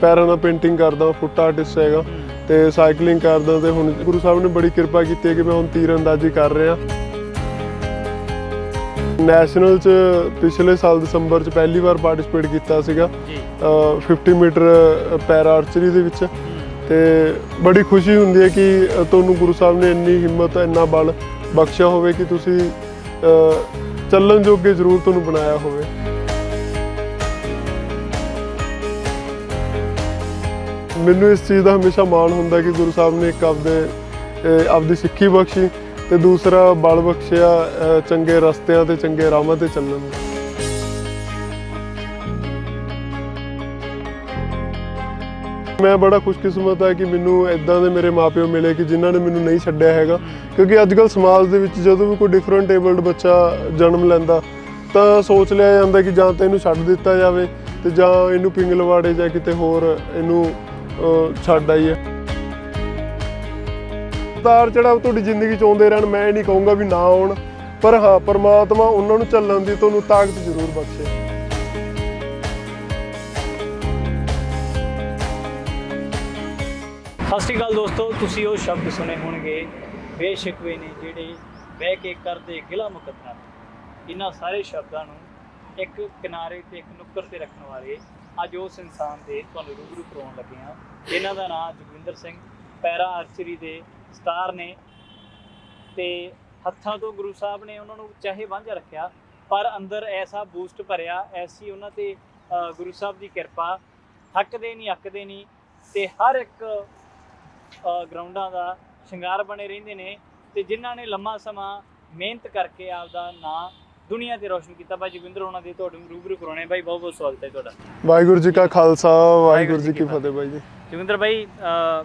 ਪੈਰਾਂ ਨਾਲ ਪੇਂਟਿੰਗ ਕਰਦਾ ਫੁੱਟ ਆਰਟਿਸਟ ਹੈਗਾ ਤੇ ਸਾਈਕਲਿੰਗ ਕਰਦਾ ਤੇ ਹੁਣ ਗੁਰੂ ਸਾਹਿਬ ਨੇ ਬੜੀ ਕਿਰਪਾ ਕੀਤੀ ਹੈ ਕਿ ਮੈਂ ਹੁਣ ਤੀਰਅੰਦਾਜ਼ੀ ਕਰ ਰਿਹਾ। ਨੈਸ਼ਨਲ ਚ ਪਿਛਲੇ ਸਾਲ ਦਸੰਬਰ ਚ ਪਹਿਲੀ ਵਾਰ ਪਾਰਟਿਸਿਪੇਟ ਕੀਤਾ ਸੀਗਾ ਜੀ। ਅ, 50 ਮੀਟਰ ਪੈਰਾ ਆਰਚਰੀ ਦੇ ਵਿੱਚ। ਤੇ ਬੜੀ ਖੁਸ਼ੀ ਹੁੰਦੀ ਹੈ ਕਿ ਤੁਹਾਨੂੰ ਗੁਰੂ ਸਾਹਿਬ ਨੇ ਇੰਨੀ ਹਿੰਮਤ ਇੰਨਾ ਬਲ ਬਖਸ਼ਿਆ ਹੋਵੇ ਕਿ ਤੁਸੀਂ ਚੱਲਣ ਜੋਗੇ ਜ਼ਰੂਰ ਤੁਹਾਨੂੰ ਬਣਾਇਆ ਹੋਵੇ। ਮੈਨੂੰ ਇਸ ਚੀਜ਼ ਦਾ ਹਮੇਸ਼ਾ ਮਾਣ ਹੁੰਦਾ ਕਿ ਗੁਰੂ ਸਾਹਿਬ ਨੇ ਇੱਕ ਆਪਦੇ ਆਪਦੀ ਸਿੱਖੀ ਬਖਸ਼ੀ ਤੇ ਦੂਸਰਾ ਬਲ ਬਖਸ਼ਿਆ ਚੰਗੇ ਰਸਤਿਆਂ ਤੇ, ਚੰਗੇ ਰਾਹਾਂ ਤੇ ਚੱਲਣ ਦਾ। ਮੈਂ ਬੜਾ ਖੁਸ਼ਕਿਸਮਤ ਹੈ ਕਿ ਮੈਨੂੰ ਇਦਾਂ ਦੇ ਮੇਰੇ ਮਾਪਿਓ ਮਿਲੇ ਕਿ ਜਿਨ੍ਹਾਂ ਨੇ ਮੈਨੂੰ ਨਹੀਂ ਛੱਡਿਆ ਹੈਗਾ। ਕਿਉਂਕਿ ਅੱਜ ਕੱਲ ਸਮਾਜ ਦੇ ਵਿੱਚ ਜਦੋਂ ਵੀ ਕੋਈ ਡਿਫਰੈਂਟ ਏਬਲਡ ਬੱਚਾ ਜਨਮ ਲੈਂਦਾ, ਤਾਂ ਸੋਚ ਲਿਆ ਜਾਂਦਾ ਕਿ ਜਾਂ ਤਾਂ ਇਹਨੂੰ ਛੱਡ ਦਿੱਤਾ ਜਾਵੇ ਤੇ ਜਾਂ ਇਹਨੂੰ ਪਿੰਗਲਵਾੜੇ ਜਾਂ ਕਿਤੇ ਹੋਰ ਇਹਨੂੰ ਅਹ, ਛੱਡ ਆਈਏ ਉਤਾਰ ਚੜਾਵ ਤੁਹਾਡੀ ਜ਼ਿੰਦਗੀ ਚ ਆਉਂਦੇ ਰਹਿਣ ਮੈਂ ਨਹੀਂ ਕਹੂੰਗਾ ਵੀ ਨਾ ਆਉਣ। ਪਰ ਹਾਂ ਪਰਮਾਤਮਾ ਉਹਨਾਂ ਨੂੰ ਚੱਲਣ ਦੀ ਤੁਹਾਨੂੰ ਤਾਕਤ ਜ਼ਰੂਰ ਬਖਸ਼ੇ। ਸਤਿ ਸ਼੍ਰੀ ਅਕਾਲ ਦੋਸਤੋ ਤੁਸੀਂ ਉਹ ਸ਼ਬਦ ਸੁਣੇ ਹੋਣਗੇ ਬੇਸ਼ਿਕਵੇ ਨੇ ਜਿਹੜੇ ਬਹਿ ਕੇ ਕਰਦੇ ਗਿਲਾ ਮੁਕੱਦਮਾ। ਇਹਨਾਂ ਸਾਰੇ ਸ਼ਬਦਾਂ ਨੂੰ ਇੱਕ ਕਿਨਾਰੇ ਤੇ ਇੱਕ ਨੁੱਕਰ ਤੇ ਰੱਖਣ ਵਾਲੇ ਅੱਜ ਉਸ ਇਨਸਾਨ ਦੇ ਤੁਹਾਨੂੰ ਰੂਬਰੂ ਕਰਾਉਣ ਲੱਗੇ ਹਾਂ। ਇਹਨਾਂ ਦਾ ਨਾਮ ਜਗਵਿੰਦਰ ਸਿੰਘ, ਪੈਰਾ ਆਰਚਰੀ ਦੇ ਸਟਾਰ ਨੇ ਤੇ ਹੱਥਾਂ ਤੋਂ ਗੁਰੂ ਸਾਹਿਬ ਨੇ ਉਹਨਾਂ ਨੂੰ ਚਾਹੇ ਵਾਂਝਾ ਰੱਖਿਆ, ਪਰ ਅੰਦਰ ਐਸਾ ਬੂਸਟ ਭਰਿਆ, ਐਸੀ ਉਹਨਾਂ ਤੇ ਗੁਰੂ ਸਾਹਿਬ ਦੀ ਕਿਰਪਾ। ਥੱਕਦੇ ਨਹੀਂ ਅੱਕਦੇ ਨਹੀਂ ਤੇ ਹਰ ਇੱਕ ਗਰਾਊਂਡਾਂ ਦਾ ਸ਼ਿੰਗਾਰ ਬਣੇ ਰਹਿੰਦੇ ਨੇ ਤੇ ਜਿਨ੍ਹਾਂ ਨੇ ਲੰਮਾ ਸਮਾਂ ਮਿਹਨਤ ਕਰਕੇ ਆਪਦਾ ਨਾਂ ਦੁਨੀਆ ਤੇ ਰੋਸ਼ਨ ਕੀਤਾ। ਬਾਈ ਜਗਵਿੰਦਰ ਉਹਨਾਂ ਦੇ ਤੁਹਾਡੇ ਨੂੰ ਰੂਬਰੂ ਕਰਾਉਣੇ ਬਾਈ ਬਹੁਤ ਬਹੁਤ ਸਵਾਗਤ ਹੈ ਤੁਹਾਡਾ। ਵਾਹਿਗੁਰੂ ਜੀ ਕਾ ਖਾਲਸਾ ਵਾਹਿਗੁਰੂ ਜੀ ਕੀ ਫਤਿਹ। ਬਾਈ ਜੀ। ਜਗਵਿੰਦਰ ਅ,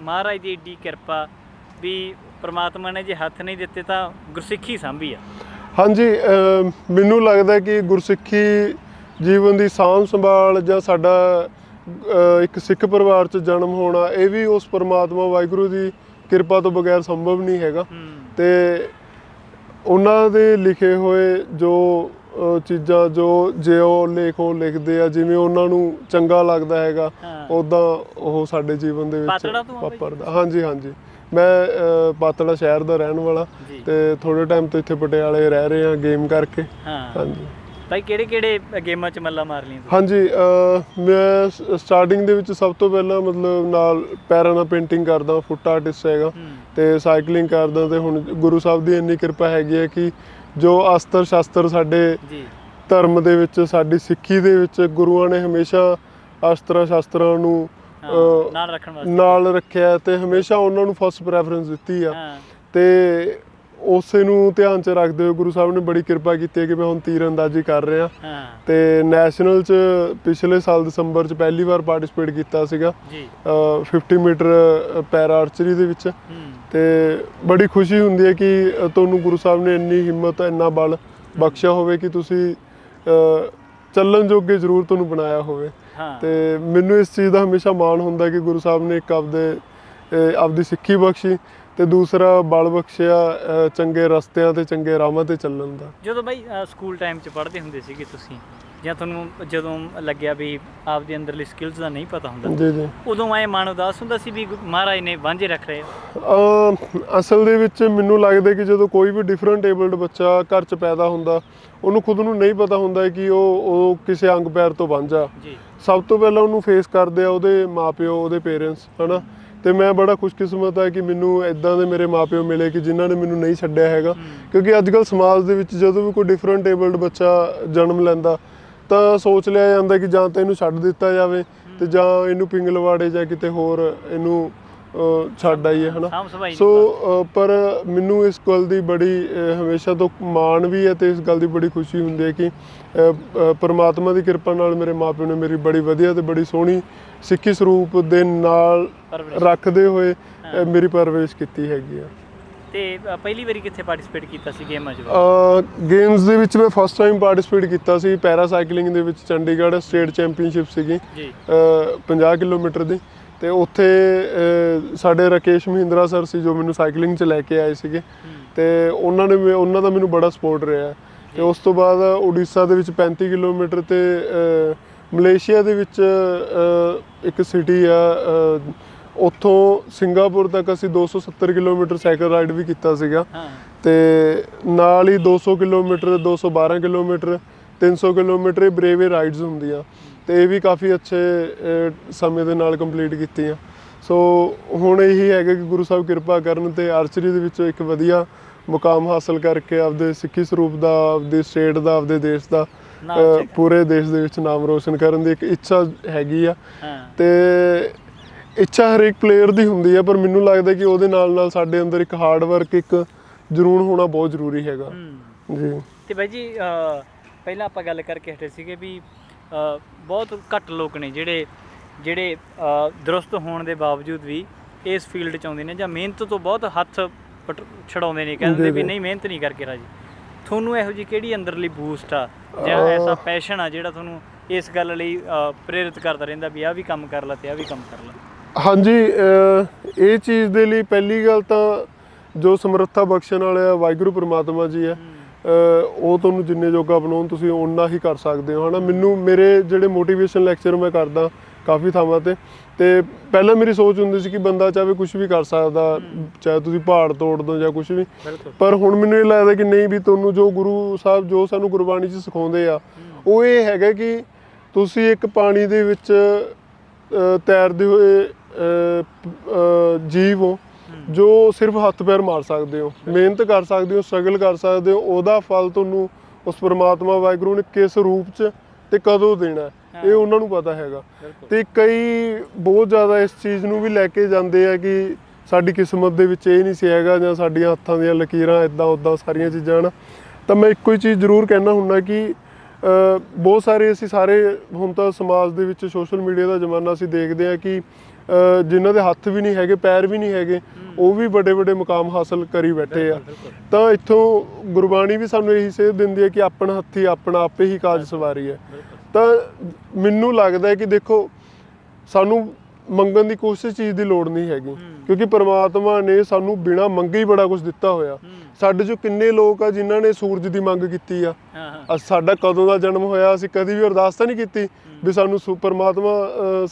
ਮਹਾਰਾਜ ਦੀ ਏਡੀ ਕਿਰਪਾ ਵੀ ਪ੍ਰਮਾਤਮਾ ਨੇ ਜੇ ਹੱਥ ਨਹੀਂ ਦਿੱਤੇ ਤਾਂ ਗੁਰਸਿੱਖੀ ਸਾਂਭੀ ਆ। ਹਾਂਜੀ ਮੈਨੂੰ ਲੱਗਦਾ ਕਿ ਗੁਰਸਿੱਖੀ ਜੀਵਨ ਦੀ ਸਾਂਭ ਸੰਭਾਲ ਜਾਂ ਸਾਡਾ ਇੱਕ ਸਿੱਖ ਪਰਿਵਾਰ 'ਚ ਜਨਮ ਹੋਣਾ ਇਹ ਵੀ ਉਸ ਪਰਮਾਤਮਾ ਵਾਹਿਗੁਰੂ ਦੀ ਕਿਰਪਾ ਤੋਂ ਬਗੈਰ ਸੰਭਵ ਨਹੀਂ ਹੈਗਾ। ਤੇ ਉਹਨਾਂ ਦੇ ਲਿਖੇ ਹੋਏ ਜੋ ਚੀਜ਼ਾਂ ਜੋ ਜੇ ਉਹ ਲੇਖ ਉਹ ਲਿਖਦੇ ਆ ਜਿਵੇਂ ਉਹਨਾਂ ਨੂੰ ਚੰਗਾ ਲੱਗਦਾ ਹੈਗਾ ਉਦਾਂ ਉਹ ਸਾਡੇ ਜੀਵਨ ਦੇ ਵਿੱਚ ਆ? ਵਾਪਰਦਾ। ਹਾਂਜੀ ਹਾਂਜੀ। ਮੈਂ ਪਾਤੜਾ ਸ਼ਹਿਰ ਦਾ ਰਹਿਣ ਵਾਲਾ ਤੇ ਥੋੜੇ ਟਾਈਮ ਤੋਂ ਇੱਥੇ ਪਟਿਆਲੇ ਰਹਿ ਰਹੇ ਹਾਂ ਗੇਮ ਕਰਕੇ। ਹਾਂਜੀ। ਬਾਈ ਕਿਹੜੇ ਕਿਹੜੇ ਗੇਮਾਂ 'ਚ ਮੱਲਾ ਮਾਰ ਲਈਆਂ? ਹਾਂਜੀ ਮੈਂ ਸਟਾਰਟਿੰਗ ਦੇ ਵਿੱਚ ਸਭ ਤੋਂ ਪਹਿਲਾਂ ਮਤਲਬ ਨਾਲ ਪੈਰਾਂ ਨਾਲ ਪੇਂਟਿੰਗ ਕਰਦਾ ਫੁੱਟ ਆਰਟਿਸਟ ਹੈਗਾ ਹੂੰ। ਤੇ ਸਾਈਕਲਿੰਗ ਕਰਦਾ ਤੇ ਹੁਣ ਗੁਰੂ ਸਾਹਿਬ ਦੀ ਇੰਨੀ ਕਿਰਪਾ ਹੈਗੀ ਹੈ ਕਿ ਜੋ ਅਸਤਰ ਸ਼ਾਸਤਰ ਸਾਡੇ ਜੀ। ਧਰਮ ਦੇ ਵਿੱਚ ਸਾਡੀ ਸਿੱਖੀ ਦੇ ਵਿੱਚ ਗੁਰੂਆਂ ਨੇ ਹਮੇਸ਼ਾ ਅਸਤਰਾਂ ਸ਼ਾਸਤਰਾਂ ਨੂੰ ਹਾਂ ਨਾਲ ਰੱਖਣ ਵਾਸਤੇ। ਨਾਲ ਰੱਖਿਆ ਤੇ ਹਮੇਸ਼ਾ ਉਹਨਾਂ ਨੂੰ ਫਸਟ ਪ੍ਰੈਫਰੈਂਸ ਦਿੱਤੀ ਆ। ਹਾਂ। ਤੇ ਉਸੇ ਨੂੰ ਧਿਆਨ 'ਚ ਰੱਖਦੇ ਹੋਏ ਗੁਰੂ ਸਾਹਿਬ ਨੇ ਬੜੀ ਕਿਰਪਾ ਕੀਤੀ ਹੈ ਕਿ ਮੈਂ ਹੁਣ ਤੀਰਅੰਦਾਜ਼ੀ ਕਰ ਰਿਹਾ। ਹਾਂ। ਤੇ ਨੈਸ਼ਨਲ 'ਚ ਪਿਛਲੇ ਸਾਲ ਦਸੰਬਰ 'ਚ ਪਹਿਲੀ ਵਾਰ ਪਾਰਟਿਸਿਪੇਟ ਕੀਤਾ ਸੀਗਾ। ਜੀ। ਅ, 50 ਮੀਟਰ ਪੈਰਾ ਆਰਚਰੀ ਦੇ ਵਿੱਚ। ਤੇ ਬੜੀ ਖੁਸ਼ੀ ਹੁੰਦੀ ਹੈ ਕਿ ਤੁਹਾਨੂੰ ਗੁਰੂ ਸਾਹਿਬ ਨੇ ਇੰਨੀ ਹਿੰਮਤ ਇੰਨਾ ਬਲ ਬਖਸ਼ਿਆ ਹੋਵੇ ਕਿ ਤੁਸੀਂ ਚੱਲਣ ਜੋਗੇ ਜ਼ਰੂਰ ਤੁਹਾਨੂੰ ਬਣਾਇਆ ਹੋਵੇ। ਤੇ ਮੈਨੂੰ ਇਸ ਚੀਜ਼ ਦਾ ਹਮੇਸ਼ਾ ਮਾਣ ਹੁੰਦਾ ਕਿ ਗੁਰੂ ਸਾਹਿਬ ਨੇ ਇੱਕ ਆਪਦੇ ਆਪਦੀ ਸਿੱਖੀ ਬਖਸ਼ੀ। ਤੇ ਦੂਸਰਾ ਬਲ ਬਖਸ਼ਿਆ ਅ, ਚੰਗੇ ਰਸਤਿਆਂ ਤੇ ਚੰਗੇ ਰਾਹਾਂ ਤੇ ਚੱਲਣ ਦਾ। ਜਦੋਂ ਬਾਈ ਅ, ਸਕੂਲ ਟਾਈਮ 'ਚ ਪੜ੍ਹਦੇ ਹੁੰਦੇ ਸੀਗੇ ਤੁਸੀਂ ਜਾਂ ਤੁਹਾਨੂੰ ਜਦੋਂ ਲੱਗਿਆ ਵੀ ਆਪਦੇ ਅੰਦਰਲੀ ਸਕਿੱਲਸ ਦਾ ਨਹੀਂ ਪਤਾ ਹੁੰਦਾ ਜੀ ਜੀ। ਉਦੋਂ ਐ ਮਨ ਉਦਾਸ ਹੁੰਦਾ ਸੀ ਵੀ ਗੁ- ਮਹਾਰਾਜ ਨੇ ਵਾਂਝੇ ਰੱਖ ਰਹੇ ਆ। ਅਮ ਅਸਲ ਦੇ ਵਿੱਚ ਮੈਨੂੰ ਲੱਗਦਾ ਕਿ ਜਦੋਂ ਕੋਈ ਵੀ ਡਿਫਰੈਂਟ ਏਬਲਡ ਬੱਚਾ ਘਰ 'ਚ ਪੈਦਾ ਹੁੰਦਾ ਉਹਨੂੰ ਖੁਦ ਨੂੰ ਨਹੀਂ ਪਤਾ ਹੁੰਦਾ ਕਿ ਉਹ ਉਹ ਕਿਸੇ ਅੰਗ ਪੈਰ ਤੋਂ ਵਾਂਝਾ। ਜੀ। ਸਭ ਤੋਂ ਪਹਿਲਾਂ ਉਹਨੂੰ ਫੇਸ ਕਰਦੇ ਆ ਉਹਦੇ ਮਾਪਿਓ ਉਹਦੇ ਪੇਰੈਂਟਸ ਹਨਾ? ਤੇ ਮੈਂ ਬੜਾ ਖੁਸ਼ਕਿਸਮਤ ਹੈ ਕਿ ਮੈਨੂੰ ਇਦਾਂ ਦੇ ਮੇਰੇ ਮਾਪਿਓ ਮਿਲੇ ਕਿ ਜਿਨ੍ਹਾਂ ਨੇ ਮੈਨੂੰ ਨਹੀਂ ਛੱਡਿਆ ਹੈਗਾ। ਕਿਉਂਕਿ ਅੱਜ ਕੱਲ ਸਮਾਜ ਦੇ ਵਿੱਚ ਜਦੋਂ ਵੀ ਕੋਈ ਡਿਫਰੈਂਟ ਏਬਲਡ ਬੱਚਾ ਜਨਮ ਲੈਂਦਾ ਤਾਂ ਸੋਚ ਲਿਆ ਜਾਂਦਾ ਕਿ ਜਾਂ ਤਾਂ ਇਹਨੂੰ ਛੱਡ ਦਿੱਤਾ ਜਾਵੇ ਤੇ ਜਾਂ ਇਹਨੂੰ ਪਿੰਗਲਵਾੜੇ ਜਾਂ ਕਿਤੇ ਹੋਰ ਇਹਨੂੰ ਅ, ਛੱਡ ਆਈਏ ਹਨਾ? ਸੋ ਪਰ ਮੈਨੂੰ ਇਸ ਗੱਲ ਦੀ ਬੜੀ ਹਮੇਸ਼ਾ ਤੋਂ ਮਾਣ ਵੀ ਹੈ ਤੇ ਇਸ ਗੱਲ ਦੀ ਬੜੀ ਖੁਸ਼ੀ ਹੁੰਦੀ ਹੈ ਕਿ ਪ੍ਰਮਾਤਮਾ ਦੀ ਕਿਰਪਾ ਨਾਲ ਮੇਰੇ ਮਾਪਿਓ ਨੇ ਮੇਰੀ ਬੜੀ ਵਧੀਆ ਤੇ ਬੜੀ ਸੋਹਣੀ ਸਿੱਖੀ ਸਰੂਪ ਦੇ ਨਾਲ। ਰੱਖਦੇ ਹੋਏ ਹਾਂ। ਮੇਰੀ ਪਰਵਰਿਸ਼ ਕੀਤੀ ਹੈਗੀ ਆ। ਤੇ ਪਹਿਲੀ ਵਾਰੀ ਕਿੱਥੇ ਪਾਰਟਿਸਿਪੇਟ ਕੀਤਾ ਸੀ ਗੇਮਾਂ 'ਚ ਗੇਮਸ ਦੇ ਵਿੱਚ ਮੈਂ ਫਸਟ ਟਾਈਮ ਪਾਰਟਿਸਿਪੇਟ ਕੀਤਾ ਸੀ ਪੈਰਾ ਸਾਈਕਲਿੰਗ ਦੇ ਵਿੱਚ ਚੰਡੀਗੜ੍ਹ ਸਟੇਟ ਚੈਂਪੀਅਨਸ਼ਿਪ ਸੀਗੀ ਜੀ। ਅ, 50 ਕਿਲੋਮੀਟਰ ਦੀ। ਤੇ ਉੱਥੇ ਸਾਡੇ ਰਾਕੇਸ਼ ਮਹਿੰਦਰਾ ਸਰ ਸੀ ਜੋ ਮੈਨੂੰ ਸਾਈਕਲਿੰਗ 'ਚ ਲੈ ਕੇ ਆਏ ਸੀਗੇ। ਤੇ ਉਹਨਾਂ ਨੇ ਉਹਨਾਂ ਦਾ ਮੈਨੂੰ ਬੜਾ ਸਪੋਰਟ ਰਿਹਾ। ਤੇ ਉਸ ਤੋਂ ਬਾਅਦ ਉੜੀਸਾ ਦੇ ਵਿੱਚ 35 ਕਿਲੋਮੀਟਰ ਤੇ ਮਲੇਸ਼ੀਆ ਦੇ ਵਿੱਚ ਇੱਕ ਸਿਟੀ ਆ ਉੱਥੋਂ ਸਿੰਗਾਪੁਰ ਤੱਕ ਅਸੀਂ 270 ਕਿਲੋਮੀਟਰ ਸਾਈਕਲ ਰਾਈਡ ਵੀ ਕੀਤਾ ਸੀਗਾ। ਤੇ ਨਾਲ ਹੀ 200 kilometre 212 kilometre 300 kilometre brevet rides ਹੁੰਦੀਆਂ। ਤੇ ਇਹ ਵੀ ਕਾਫੀ ਅੱਛੇ ਸਮੇਂ ਦੇ ਨਾਲ ਕੰਪਲੀਟ ਕੀਤੀਆਂ। ਸੋ ਹੁਣ ਇਹੀ ਹੈਗਾ ਕਿ ਗੁਰੂ ਸਾਹਿਬ ਕਿਰਪਾ ਕਰਨ ਤੇ ਆਰਚਰੀ ਦੇ ਵਿੱਚ ਇੱਕ ਵਧੀਆ ਮੁਕਾਮ ਹਾਸਲ ਕਰਕੇ ਆਪਦੇ ਸਿੱਖੀ ਸਰੂਪ ਦਾ ਆਪਦੇ ਸਟੇਟ ਦਾ ਆਪਦੇ ਦੇਸ਼ ਦਾ। ਪੂਰੇ ਦੇਸ਼ ਦੇ ਵਿੱਚ ਨਾਮ ਰੋਸ਼ਨ ਕਰਨ ਦੀ ਇੱਕ ਇੱਛਾ ਹੈਗੀ ਆ। ਤੇ ਇੱਛਾ ਹਰੇਕ ਪਲੇਅਰ ਦੀ ਹੁੰਦੀ ਹੈ ਪਰ ਮੈਨੂੰ ਲੱਗਦਾ ਕਿ ਉਹਦੇ ਨਾਲ ਨਾਲ ਸਾਡੇ ਅੰਦਰ ਇੱਕ ਹਾਰਡ ਵਰਕ ਇੱਕ ਜਨੂਨ ਹੋਣਾ ਬਹੁਤ ਜ਼ਰੂਰੀ ਹੈਗਾ। ਜੀ। ਤੇ ਬਾਈ ਜੀ ਪਹਿਲਾਂ ਆਪਾਂ ਗੱਲ ਕਰਕੇ ਹਟੇ ਸੀਗੇ ਵੀ ਬਹੁਤ ਘੱਟ ਲੋਕ ਨੇ ਜਿਹੜੇ ਜਿਹੜੇ ਦਰੁਸਤ ਹੋਣ ਦੇ ਬਾਵਜੂਦ ਵੀ ਇਸ ਫੀਲਡ 'ਚ ਆਉਂਦੇ ਨੇ ਜਾਂ ਮਿਹਨਤ ਤੋਂ ਬਹੁਤ ਹੱਥ ਛਡਾਉਂਦੇ ਨੇ ਕਹਿੰਦੇ ਵੀ। ਨਹੀਂ ਮਿਹਨਤ ਨਹੀਂ ਕਰਕੇ ਰਾਜੀ। ਤੁਹਾਨੂੰ ਇਹੋ ਜੀ ਕਿਹੜੀ ਅੰਦਰਲੀ ਬੂਸਟ ਆ ਜਾਂ ਐਸਾ ਪੈਸ਼ਨ ਆ ਜਿਹੜਾ ਤੁਹਾਨੂੰ ਇਸ ਗੱਲ ਲਈ ਪ੍ਰੇਰਿਤ ਕਰਦਾ ਰਹਿੰਦਾ ਵੀ ਆਹ ਵੀ ਕੰਮ ਕਰ ਲੈ ਤੇ ਆਹ ਵੀ ਕੰਮ ਕਰ ਲੈ? ਹਾਂਜੀ ਇਹ ਚੀਜ਼ ਦੇ ਲਈ ਪਹਿਲੀ ਗੱਲ ਤਾਂ ਜੋ ਸਮਰੱਥਾ ਬਖਸ਼ਣ ਵਾਲਾ ਵਾਹਿਗੁਰੂ ਪ੍ਰਮਾਤਮਾ ਜੀ ਹੈ। ਅਹ, ਉਹ ਤੁਹਾਨੂੰ ਜਿੰਨੇ ਜੋਗਾ ਬਣਾਉਣ ਤੁਸੀਂ ਓਨਾ ਹੀ ਕਰ ਸਕਦੇ ਹੋ ਹਨਾ? ਮੈਨੂੰ ਮੇਰੇ ਜਿਹੜੇ ਮੋਟੀਵੇਸ਼ਨ ਲੈਕਚਰ ਮੈਂ ਕਰਦਾ ਕਾਫੀ ਥਾਵਾਂ ਤੇ ਤੇ ਪਹਿਲਾਂ ਮੇਰੀ ਸੋਚ ਹੁੰਦੀ ਸੀ ਕਿ ਬੰਦਾ ਚਾਹੇ ਕੁਝ ਵੀ ਕਰ ਸਕਦਾ ਚਾਹੇ ਤੁਸੀਂ ਪਹਾੜ ਤੋੜ ਦੋ ਜਾਂ ਕੁਝ ਵੀ। ਪਰ ਹੁਣ ਮੈਨੂੰ ਇਹ ਲੱਗਦਾ ਕਿ ਨਹੀਂ ਵੀ ਤੁਹਾਨੂੰ ਜੋ ਗੁਰੂ ਸਾਹਿਬ ਜੋ ਸਾਨੂੰ ਗੁਰਬਾਣੀ 'ਚ ਸਿਖਾਉਂਦੇ ਆ ਉਹ ਇਹ ਹੈਗਾ ਕਿ ਤੁਸੀਂ ਇੱਕ ਪਾਣੀ ਦੇ ਵਿੱਚ ਤੈਰਦੇ ਹੋਏ ਜੀਵ ਹੋ ਜੋ ਸਿਰਫ ਹੱਥ ਪੈਰ ਮਾਰ ਸਕਦੇ ਹੋ ਮਿਹਨਤ ਕਰ ਸਕਦੇ ਹੋ ਸਟਰਗਲ ਕਰ ਸਕਦੇ ਹੋ ਉਹਦਾ ਫਲ ਤੁਹਾਨੂੰ ਉਸ ਪ੍ਰਮਾਤਮਾ ਵਾਹਿਗੁਰੂ ਨੇ ਕਿਸ ਰੂਪ 'ਚ ਤੇ ਕਦੋਂ ਦੇਣਾ ਇਹ ਉਹਨਾਂ ਨੂੰ ਪਤਾ ਹੈਗਾ। ਤੇ ਕਈ ਬਹੁਤ ਜ਼ਿਆਦਾ ਇਸ ਚੀਜ਼ ਨੂੰ ਵੀ ਲੈ ਕੇ ਜਾਂਦੇ ਆ ਕਿ ਸਾਡੀ ਕਿਸਮਤ ਦੇ ਵਿੱਚ ਇਹ ਨਹੀਂ ਸੀ ਹੈਗਾ ਜਾਂ ਸਾਡੀਆਂ ਹੱਥਾਂ ਦੀਆਂ ਲਕੀਰਾਂ ਇਦਾਂ ਉਦਾਂ ਸਾਰੀਆਂ ਚੀਜ਼ਾਂ ਹਨ। ਤਾਂ ਮੈਂ ਇੱਕੋ ਹੀ ਚੀਜ਼ ਜ਼ਰੂਰ ਕਹਿਣਾ ਹੁੰਦਾ ਕਿ ਬਹੁਤ ਸਾਰੇ ਅਸੀਂ ਸਾਰੇ ਹੁਣ ਤਾਂ ਸਮਾਜ ਦੇ ਵਿੱਚ ਸੋਸ਼ਲ ਮੀਡੀਆ ਦਾ ਜ਼ਮਾਨਾ ਅਸੀਂ ਦੇਖਦੇ ਆ ਕਿ ਜਿਨ੍ਹਾਂ ਦੇ ਹੱਥ ਵੀ ਨਹੀਂ ਹੈਗੇ ਪੈਰ ਵੀ ਨਹੀਂ ਹੈਗੇ ਉਹ ਵੀ ਵੱਡੇ ਵੱਡੇ ਮੁਕਾਮ ਹਾਸਲ ਕਰੀ ਬੈਠੇ ਆ। ਤਾਂ ਇੱਥੋਂ ਗੁਰਬਾਣੀ ਵੀ ਸਾਨੂੰ ਇਹੀ ਸੇਧ ਦਿੰਦੀ ਹੈ ਕਿ ਆਪਣਾ ਹੱਥੀ ਆਪਣਾ ਆਪੇ ਹੀ ਕਾਜ ਸਵਾਰੀ ਹੈ। ਤਾਂ ਮੈਨੂੰ ਲੱਗਦਾ ਹੈ ਕਿ ਦੇਖੋ ਸਾਨੂੰ ਮੰਗਣ ਦੀ ਕੋਸ਼ਿਸ਼ ਚੀਜ਼ ਦੀ ਲੋੜ ਨਹੀਂ ਹੈਗੀ। ਕਿਉਂਕਿ ਪ੍ਰਮਾਤਮਾ ਨੇ ਸਾਨੂੰ ਬਿਨਾ ਮੰਗੇ ਹੀ ਬੜਾ ਕੁਝ ਦਿੱਤਾ ਹੋਇਆ। ਸਾਡੇ ਚੋਂ ਕਿੰਨੇ ਲੋਕ ਆ ਜਿਨ੍ਹਾਂ ਨੇ ਸੂਰਜ ਦੀ ਮੰਗ ਕੀਤੀ ਆ। ਸਾਡਾ ਕਦੋਂ ਦਾ ਜਨਮ ਹੋਇਆ ਅਸੀਂ ਕਦੀ ਵੀ ਅਰਦਾਸ ਤਾਂ ਨਹੀਂ ਕੀਤੀ ਵੀ ਸਾਨੂੰ ਪਰਮਾਤਮਾ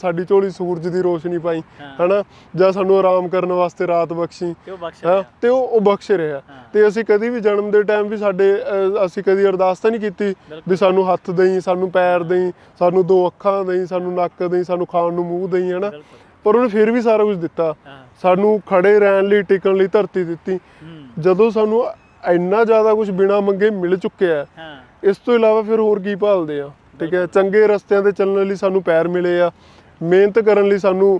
ਸਾਡੀ ਝੋਲੀ ਸੂਰਜ ਦੀ ਰੋਸ਼ਨੀ ਪਾਈ। ਹਨਾ? ਜਾਂ ਸਾਨੂੰ ਆਰਾਮ ਕਰਨ ਵਾਸਤੇ ਰਾਤ ਬਖਸ਼ੀ ਤੇ ਉਹ ਬਖਸ਼ ਹਾਂ? ਰਿਹਾ। ਤੇ ਉਹ ਬਖਸ਼ ਰਿਹਾ। ਤੇ ਅਸੀਂ ਕਦੀ ਵੀ ਜਨਮ ਦੇ ਟਾਈਮ ਵੀ ਸਾਡੇ ਅਸੀਂ ਕਦੀ ਅਰਦਾਸ ਤਾਂ ਨਹੀਂ ਕੀਤੀ। ਵੀ ਸਾਨੂੰ ਹੱਥ ਦੇਈ ਸਾਨੂੰ ਪੈਰ ਦੇਈ ਸਾਨੂੰ ਦੋ ਅੱਖਾਂ ਦੇਈ ਸਾਨੂੰ ਨੱਕ ਦੇਈ ਸਾਨੂੰ ਖਾਣ ਨੂੰ ਮੂੰਹ ਦੇਈ ਹਨਾ? ਪਰ ਉਹਨੇ ਫਿਰ ਵੀ ਸਾਰਾ ਕੁਝ ਦਿੱਤਾ। ਸਾਨੂੰ ਖੜੇ ਰਹਿਣ ਲਈ ਟਿਕਣ ਲਈ ਧਰਤੀ ਦਿੱਤੀ। ਜਦੋਂ ਸਾਨੂੰ ਇੰਨਾ ਜ਼ਿਆਦਾ ਕੁਝ ਬਿਨਾ ਮੰਗੇ ਮਿਲ ਚੁੱਕਿਆ ਹੈ ਇਸ ਤੋਂ ਇਲਾਵਾ ਫਿਰ ਹੋਰ ਕੀ ਭਾਲਦੇ ਆ? ਠੀਕ ਹੈ ਚੰਗੇ ਰਸਤਿਆਂ ਤੇ ਚੱਲਣ ਲਈ ਸਾਨੂੰ ਪੈਰ ਮਿਲੇ ਆ। ਮਿਹਨਤ ਕਰਨ ਲਈ ਸਾਨੂੰ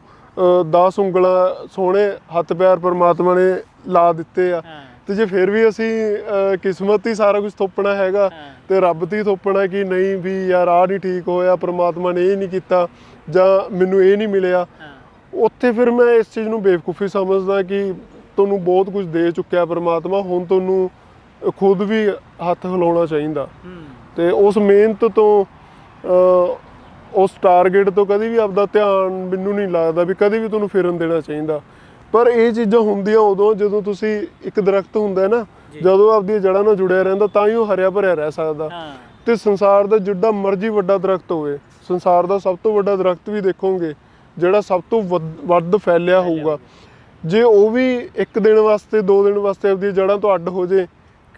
10 ਉਂਗਲਾਂ ਸੋਹਣੇ ਹੱਥ ਪੈਰ ਪਰਮਾਤਮਾ ਨੇ ਲਾ ਦਿੱਤੇ ਆ। ਤੇ ਜੇ ਫਿਰ ਵੀ ਅਸੀਂ ਕਿਸਮਤ ਹੀ ਸਾਰਾ ਕੁਝ ਥੋਪਣਾ ਹੈਗਾ। ਤੇ ਰੱਬ ਤੇ ਹੀ ਥੋਪਣਾ ਕਿ ਨਹੀਂ ਵੀ ਯਾਰ ਆਹ ਨਹੀਂ ਠੀਕ ਹੋਇਆ ਪ੍ਰਮਾਤਮਾ ਨੇ ਇਹ ਨਹੀਂ ਕੀਤਾ ਜਾਂ ਮੈਨੂੰ ਇਹ ਨਹੀਂ ਮਿਲਿਆ ਉੱਥੇ ਫਿਰ ਮੈਂ ਇਸ ਚੀਜ਼ ਨੂੰ ਬੇਵਕੂਫੀ ਸਮਝਦਾ ਕਿ ਤੁਹਾਨੂੰ ਬਹੁਤ ਕੁਝ ਦੇ ਚੁੱਕਿਆ ਪ੍ਰਮਾਤਮਾ ਹੁਣ ਤੁਹਾਨੂੰ ਖੁਦ ਵੀ ਹੱਥ ਹਿਲਾਉਣਾ ਚਾਹੀਦਾ। ਤੇ ਉਸ ਮਿਹਨਤ ਤੋਂ ਉਸ ਟਾਰਗੇਟ ਤੋਂ ਕਦੀ ਵੀ ਆਪਦਾ ਧਿਆਨ ਮੈਨੂੰ ਨਹੀਂ ਲੱਗਦਾ ਵੀ ਕਦੀ ਵੀ ਤੁਹਾਨੂੰ ਫਿਰਨ ਦੇਣਾ ਚਾਹੀਦਾ। ਪਰ ਇਹ ਚੀਜ਼ਾਂ ਹੁੰਦੀਆਂ ਉਦੋਂ ਜਦੋਂ ਤੁਸੀਂ ਇੱਕ ਦਰਖਤ ਹੁੰਦਾ ਨਾ। ਜਦੋਂ ਆਪਦੀਆਂ ਜੜ੍ਹਾਂ ਨਾਲ ਜੁੜਿਆ ਰਹਿੰਦਾ ਤਾਂ ਹੀ ਉਹ ਹਰਿਆ ਭਰਿਆ ਰਹਿ ਸਕਦਾ। ਤੇ ਸੰਸਾਰ ਦਾ ਜਿੱਡਾ ਮਰਜ਼ੀ ਵੱਡਾ ਦਰਖਤ ਹੋਵੇ ਸੰਸਾਰ ਦਾ ਸਭ ਤੋਂ ਵੱਡਾ ਦਰਖਤ ਵੀ ਦੇਖੋਗੇ ਜਿਹੜਾ ਸਭ ਤੋਂ ਵੱਧ- ਫੈਲਿਆ ਹੋਊਗਾ। ਜੇ ਉਹ ਵੀ ਇੱਕ ਦਿਨ ਵਾਸਤੇ ਦੋ ਦਿਨ ਵਾਸਤੇ ਆਪਦੀਆਂ ਜੜ੍ਹਾਂ ਤੋਂ ਅੱਡ ਹੋ ਜੇ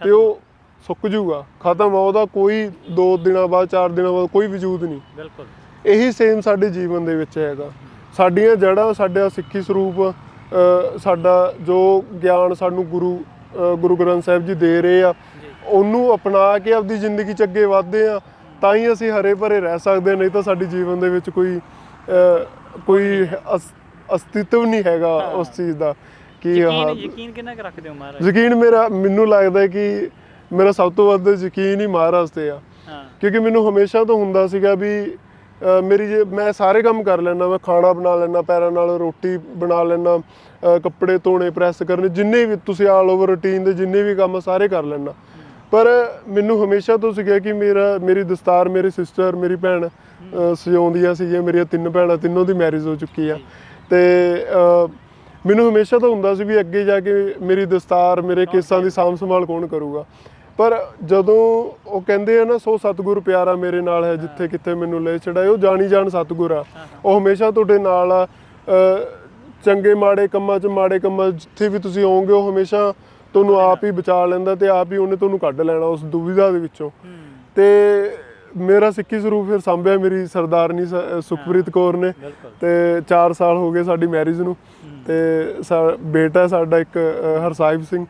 ਤੇ ਉਹ ਸੁੱਕ ਜੂਗਾ। ਖਤਮ ਆ ਉਹਦਾ ਕੋਈ ਦੋ ਦਿਨਾਂ ਬਾਅਦ ਚਾਰ ਦਿਨਾਂ ਬਾਅਦ ਕੋਈ ਵਜੂਦ ਨਹੀਂ। ਬਿਲਕੁਲ। ਇਹੀ ਸੇਮ ਸਾਡੇ ਜੀਵਨ ਦੇ ਵਿੱਚ ਹੈਗਾ। ਸਾਡੀਆਂ ਜੜ੍ਹਾਂ ਸਾਡਾ ਸਿੱਖੀ ਸਰੂਪ ਸਾਡਾ ਜੋ ਗਿਆਨ ਸਾਨੂੰ ਗੁਰੂ ਗੁਰੂ ਗ੍ਰੰਥ ਸਾਹਿਬ ਜੀ ਦੇ ਰਹੇ ਆ ਉਹਨੂੰ ਅਪਣਾ ਕੇ ਆਪਦੀ ਜ਼ਿੰਦਗੀ 'ਚ ਅੱਗੇ ਵਧਦੇ ਆ ਤਾਂ ਹੀ ਅਸੀਂ ਹਰੇ ਭਰੇ ਰਹਿ ਸਕਦੇ ਨਹੀਂ ਤਾਂ ਸਾਡੀ ਜੀਵਨ ਦੇ ਵਿੱਚ ਕੋਈ ਕੋਈ ਅਸ- ਅਸਤਿਤਵ ਨਹੀਂ ਹੈਗਾ। ਉਸ ਚੀਜ਼ ਦਾ ਕਿ ਯਕੀਨ ਯਕੀਨ ਕਿੰਨਾ ਕੁ ਰੱਖਦੇ ਹੋ ਮਹਾਰਾਜ? ਯਕੀਨ ਮੇਰਾ ਮੈਨੂੰ ਲੱਗਦਾ ਹੈ ਕਿ ਮੇਰਾ ਸਭ ਤੋਂ ਵੱਧ ਯਕੀਨ ਹੀ ਮਹਾਰਾਜ ਤੇ ਆ। ਕਿਉਂਕਿ ਮੈਨੂੰ ਹਮੇਸ਼ਾ ਤੋਂ ਹੁੰਦਾ ਸੀਗਾ ਵੀ ਮੇਰੀ ਜੇ ਮੈਂ ਸਾਰੇ ਕੰਮ ਕਰ ਲੈਣਾ ਮੈਂ ਖਾਣਾ ਬਣਾ ਲੈਣਾ ਪੈਰਾਂ ਨਾਲ ਰੋਟੀ ਬਣਾ ਲੈਣਾ ਕੱਪੜੇ ਧੋਣੇ ਪ੍ਰੈਸ ਕਰਨੇ ਜਿੰਨੇ ਵੀ ਤੁਸੀਂ ਆਲ ਓਵਰ ਰੂਟੀਨ ਦੇ ਜਿੰਨੇ ਵੀ ਕੰਮ ਸਾਰੇ ਕਰ ਲੈਣਾ ਪਰ ਮੈਨੂੰ ਹਮੇਸ਼ਾ ਤੋਂ ਸੀਗਾ ਕਿ ਮੇਰਾ ਮੇਰੀ ਦਸਤਾਰ ਮੇਰੀ ਸਿਸਟਰ ਮੇਰੀ ਭੈਣ ਸਜਾਉਂਦੀਆਂ ਸੀਗੀਆਂ ਮੇਰੀਆਂ ਤਿੰਨ ਭੈਣਾਂ ਤਿੰਨੋਂ ਦੀ ਮੈਰਿਜ ਹੋ ਚੁੱਕੀ ਆ। ਤੇ ਮੈਨੂੰ ਹਮੇਸ਼ਾ ਤੋਂ ਹੁੰਦਾ ਸੀ ਵੀ ਅੱਗੇ ਜਾ ਕੇ ਮੇਰੀ ਦਸਤਾਰ ਮੇਰੇ ਕੇਸਾਂ ਦੀ ਸਾਂਭ ਸੰਭਾਲ ਕੌਣ ਕਰੂਗਾ। ਪਰ ਜਦੋਂ ਉਹ ਕਹਿੰਦੇ ਆ ਨਾ ਸੋ ਸਤਿਗੁਰ ਪਿਆਰਾ ਮੇਰੇ ਨਾਲ ਹੈ ਜਿੱਥੇ ਕਿਤੇ ਮੈਨੂੰ ਲੈ ਛੜਾਏ ਉਹ ਜਾਣੀ ਜਾਣ ਸਤਿਗੁਰ ਆ। ਉਹ ਹਮੇਸ਼ਾ ਤੁਹਾਡੇ ਨਾਲ ਆ। ਚੰਗੇ ਮਾੜੇ ਕੰਮਾਂ 'ਚ ਮਾੜੇ ਕੰਮਾਂ ਜਿੱਥੇ ਵੀ ਤੁਸੀਂ ਹੋਵੋਗੇ ਉਹ ਹਮੇਸ਼ਾ ਤੁਹਾਨੂੰ ਆਪ ਹੀ ਬਚਾ ਲੈਂਦਾ ਤੇ ਆਪ ਹੀ ਉਹਨੇ ਤੁਹਾਨੂੰ ਕੱਢ ਲੈਣਾ ਉਸ ਦੁਵਿਧਾ ਦੇ ਵਿੱਚੋਂ। ਤੇ ਮੇਰਾ ਸਿੱਖੀ ਸਰੂਪ ਫਿਰ ਸੰਭਿਆ ਮੇਰੀ ਸਰਦਾਰਨੀ ਸੁਖਪ੍ਰੀਤ ਕੌਰ ਨੇ ਤੇ 4 ਸਾਲ ਹੋ ਗਏ ਸਾਡੀ ਮੈਰਿਜ ਨੂੰ। ਤੇ ਬੇਟਾ ਸਾਡਾ ਇੱਕ ਹਰਸਾਹਿਬ ਸਿੰਘ।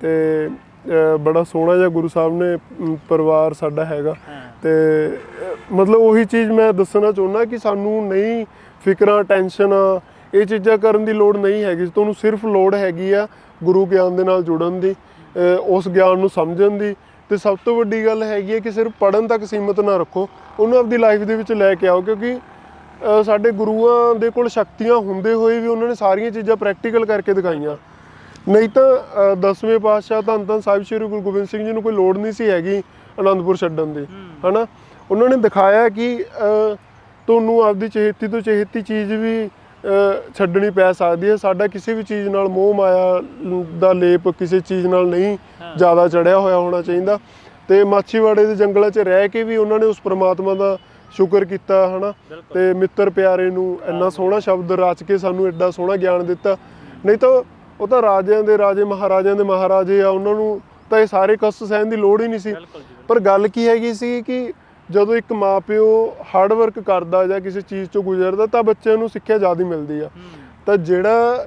ਤੇ ਬੜਾ ਸੋਹਣਾ ਜਿਹਾ ਗੁਰੂ ਸਾਹਿਬ ਨੇ ਪਰਿਵਾਰ ਸਾਡਾ ਹੈਗਾ। ਤੇ ਮਤਲਬ ਉਹੀ ਚੀਜ਼ ਮੈਂ ਦੱਸਣਾ ਚਾਹੁੰਦਾ ਕਿ ਸਾਨੂੰ ਨਹੀਂ ਫਿਕਰਾਂ ਟੈਨਸ਼ਨਾਂ ਇਹ ਚੀਜ਼ਾਂ ਕਰਨ ਦੀ ਲੋੜ ਨਹੀਂ ਹੈਗੀ। ਤੁਹਾਨੂੰ ਸਿਰਫ ਲੋੜ ਹੈਗੀ ਆ ਗੁਰੂ ਗਿਆਨ ਦੇ ਨਾਲ ਜੁੜਨ ਦੀ ਉਸ ਗਿਆਨ ਨੂੰ ਸਮਝਣ ਦੀ ਤੇ ਸਭ ਤੋਂ ਵੱਡੀ ਗੱਲ ਹੈਗੀ ਹੈ ਕਿ ਸਿਰਫ ਪੜਨ ਤੱਕ ਸੀਮਤ ਨਾ ਰੱਖੋ। ਉਹਨੂੰ ਆਪਦੀ ਲਾਈਫ ਦੇ ਵਿੱਚ ਲੈ ਕੇ ਆਓ ਕਿਉਂਕਿ ਸਾਡੇ ਗੁਰੂਆਂ ਦੇ ਕੋਲ ਸ਼ਕਤੀਆਂ ਹੁੰਦੇ ਹੋਏ ਵੀ ਉਹਨਾਂ ਨੇ ਸਾਰੀਆਂ ਚੀਜ਼ਾਂ ਪ੍ਰੈਕਟੀਕਲ ਕਰਕੇ ਦਿਖਾਈਆਂ। ਨਹੀਂ ਤਾਂ ਅ, ਦਸਵੇਂ ਪਾਤਸ਼ਾਹ ਧੰਨ ਧੰਨ ਸਾਹਿਬ ਸ੍ਰੀ ਗੁਰੂ ਗੋਬਿੰਦ ਸਿੰਘ ਜੀ ਨੂੰ ਕੋਈ ਲੋੜ ਨਹੀਂ ਸੀ ਹੈਗੀ ਆਨੰਦਪੁਰ ਛੱਡਣ ਦੀ ਹਨਾ? ਉਹਨਾਂ ਨੇ ਦਿਖਾਇਆ ਕਿ ਤੁਹਾਨੂੰ ਆਪਦੀ ਚਹੇਤੀ ਤੋਂ ਚਹੇਤੀ ਚੀਜ਼ ਵੀ ਛੱਡਣੀ ਪੈ ਸਕਦੀ ਹੈ। ਸਾਡਾ ਕਿਸੇ ਵੀ ਚੀਜ਼ ਨਾਲ ਮੋਹ ਮਾਇਆ ਦਾ ਲੇਪ ਕਿਸੇ ਚੀਜ਼ ਨਾਲ ਨਹੀਂ ਜ਼ਿਆਦਾ ਚੜਿਆ ਹੋਇਆ ਹੋਣਾ ਚਾਹੀਦਾ। ਤੇ ਮਾਛੀਵਾੜੇ ਦੇ ਜੰਗਲਾਂ 'ਚ ਰਹਿ ਕੇ ਵੀ ਉਹਨਾਂ ਨੇ ਉਸ ਪ੍ਰਮਾਤਮਾ ਦਾ ਸ਼ੁਕਰ ਕੀਤਾ ਹਨਾ। ਤੇ ਮਿੱਤਰ ਪਿਆਰੇ ਨੂੰ ਇੰਨਾ ਸੋਹਣਾ ਸ਼ਬਦ ਰਚ ਕੇ ਸਾਨੂੰ ਐਡਾ ਸੋਹਣਾ ਗਿਆਨ ਦਿੱਤਾ। ਨਹੀਂ ਤਾਂ ਉਹ ਤਾਂ ਰਾਜਿਆਂ ਦੇ ਰਾਜੇ ਮਹਾਰਾਜਿਆਂ ਦੇ ਮਹਾਰਾਜੇ ਆ ਉਹਨਾਂ ਨੂੰ ਤਾਂ ਇਹ ਸਾਰੇ ਕਸ਼ਟ ਸਹਿਣ ਦੀ ਲੋੜ ਹੀ ਨਹੀਂ ਸੀ। ਪਰ ਗੱਲ ਕੀ ਹੈਗੀ ਸੀ ਕਿ ਜਦੋਂ ਇੱਕ ਮਾਪਿਓ ਹਾਰਡ ਵਰਕ ਕਰਦਾ ਜਾਂ ਕਿਸੇ ਚੀਜ਼ ਤੋਂ ਗੁਜ਼ਰਦਾ ਤਾਂ ਬੱਚਿਆਂ ਨੂੰ ਸਿੱਖਿਆ ਜ਼ਿਆਦਾ ਮਿਲਦੀ ਆ। ਤਾਂ ਜਿਹੜਾ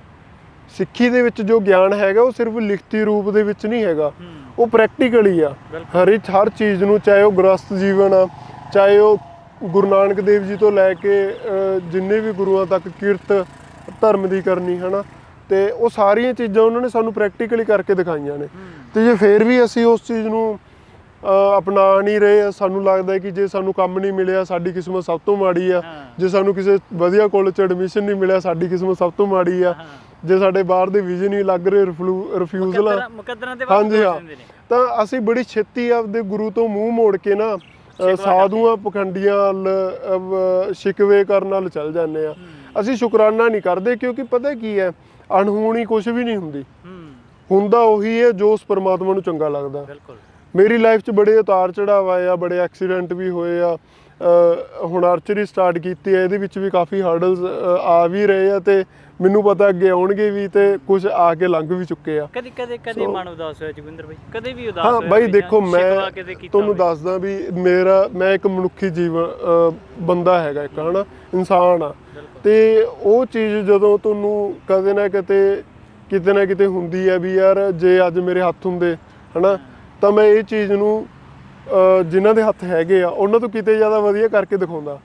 ਸਿੱਖੀ ਦੇ ਵਿੱਚ ਜੋ ਗਿਆਨ ਹੈਗਾ ਉਹ ਸਿਰਫ ਲਿਖਤੀ ਰੂਪ ਦੇ ਵਿੱਚ ਨਹੀਂ ਹੈਗਾ। ਉਹ ਪ੍ਰੈਕਟੀਕਲ ਆ। ਹਰ ਇੱਕ ਹਰ ਚੀਜ਼ ਨੂੰ ਚਾਹੇ ਉਹ ਗ੍ਰਸਥ ਜੀਵਨ ਆ ਚਾਹੇ ਉਹ ਗੁਰੂ ਨਾਨਕ ਦੇਵ ਜੀ ਤੋਂ ਲੈ ਕੇ ਜਿੰਨੇ ਵੀ ਗੁਰੂਆਂ ਤੱਕ ਕਿਰਤ ਧਰਮ ਦੀ ਕਰਨੀ ਹਨਾ? ਤੇ ਉਹ ਸਾਰੀਆਂ ਚੀਜ਼ਾਂ ਉਹਨਾਂ ਨੇ ਸਾਨੂੰ ਪ੍ਰੈਕਟੀਕਲੀ ਕਰਕੇ ਦਿਖਾਈਆਂ ਨੇ। ਤੇ ਜੇ ਫੇਰ ਵੀ ਅਸੀਂ ਉਸ ਚੀਜ਼ ਨੂੰ ਅਪਣਾ ਨਹੀਂ ਰਹੇ ਸਾਨੂੰ ਲੱਗਦਾ ਕਿ ਜੇ ਸਾਨੂੰ ਕੰਮ ਨਹੀਂ ਮਿਲਿਆ ਸਾਡੀ ਕਿਸਮਤ ਸਭ ਤੋਂ ਮਾੜੀ ਆ। ਜੇ ਸਾਨੂੰ ਕਿਸੇ ਵਧੀਆ ਕਾਲਜ 'ਚ ਐਡਮਿਸ਼ਨ ਨਹੀਂ ਮਿਲਿਆ ਸਾਡੀ ਕਿਸਮਤ ਸਭ ਤੋਂ ਮਾੜੀ ਆ। ਜੇ ਸਾਡੇ ਬਾਹਰ ਦੇ ਵੀਜ਼ੇ ਨਹੀਂ ਲੱਗ ਰਹੇ ਰਿਫਿਊਜ਼ਲ ਹਾਂਜੀ ਹਾਂ। ਤਾਂ ਅਸੀਂ ਬੜੀ ਛੇਤੀ ਆਪਦੇ ਗੁਰੂ ਤੋਂ ਮੂੰਹ ਮੋੜ ਕੇ ਨਾ ਸਾਧੂਆਂ ਪਖੰਡੀਆਂ ਸ਼ਿਕਵੇ ਕਰਨ ਨਾਲ ਚੱਲ ਜਾਂਦੇ ਆ। ਅਸੀਂ ਸ਼ੁਕਰਾਨਾ ਨਹੀਂ ਕਰਦੇ ਕਿਉਂਕਿ ਪਤਾ ਕੀ ਹੈ ਅਣਹੋਣੀ ਕੁਝ ਵੀ ਨਹੀਂ ਹੁੰਦੀ। ਹੁੰਦਾ ਉਹੀ ਹੈ ਜੋ ਉਸ ਪਰਮਾਤਮਾ ਨੂੰ ਚੰਗਾ ਲੱਗਦਾ। ਬਿਲਕੁਲ। ਮੇਰੀ ਲਾਈਫ 'ਚ ਬੜੇ ਉਤਾਰ ਚੜਾਵ ਆਏ ਆ ਬੜੇ ਐਕਸੀਡੈਂਟ ਵੀ ਹੋਏ ਆ। ਹੁਣ ਆਰਚਰੀ ਸਟਾਰਟ ਕੀਤੀ ਹੈ ਇਹਦੇ ਵਿੱਚ ਵੀ ਕਾਫੀ ਹਰਡਲਸ ਆ ਵੀ ਰਹੇ ਆ ਤੇ ਮੈਨੂੰ ਪਤਾ ਅੱਗੇ ਆਉਣਗੇ ਵੀ ਤੇ ਕੁਝ ਆ ਕੇ ਲੰਘ ਵੀ ਚੁੱਕੇ ਆ। ਕਦੇ ਕਦੇ ਕਦੇ ਮਨ ਉਦਾਸ ਹੋਇਆ ਜਗਵਿੰਦਰ ਭਾਈ ਕਦੇ ਵੀ ਉਦਾਸ ਹਾਂ ਬਾਈ ਦੇਖੋ ਮੈਂ ਤੁਹਾਨੂੰ? ਦੱਸਦਾ ਵੀ ਮੇਰਾ ਮੈਂ ਇੱਕ ਮਨੁੱਖੀ ਜੀਵਨ ਅ, ਬੰਦਾ ਹੈਗਾ ਇੱਕ ਹਨਾ? ਇਨਸਾਨ ਆ। ਤੇ ਉਹ ਚੀਜ਼ ਜਦੋਂ ਤੁਹਾਨੂੰ ਕਦੇ ਨਾ ਕਿਤੇ ਕਿਤੇ ਨਾ ਕਿਤੇ ਹੁੰਦੀ ਹੈ ਵੀ ਯਾਰ ਜੇ ਅੱਜ ਮੇਰੇ ਹੱਥ ਹੁੰਦੇ ਹਨਾ? ਤਾਂ ਮੈਂ ਇਹ ਚੀਜ਼ ਨੂੰ ਅ, ਜਿਨ੍ਹਾਂ ਦੇ ਹੱਥ ਹੈਗੇ ਆ ਉਹਨਾਂ ਤੋਂ ਕਿਤੇ ਜ਼ਿਆਦਾ ਵਧੀਆ ਕਰਕੇ ਦਿਖਾਉਂਦਾ।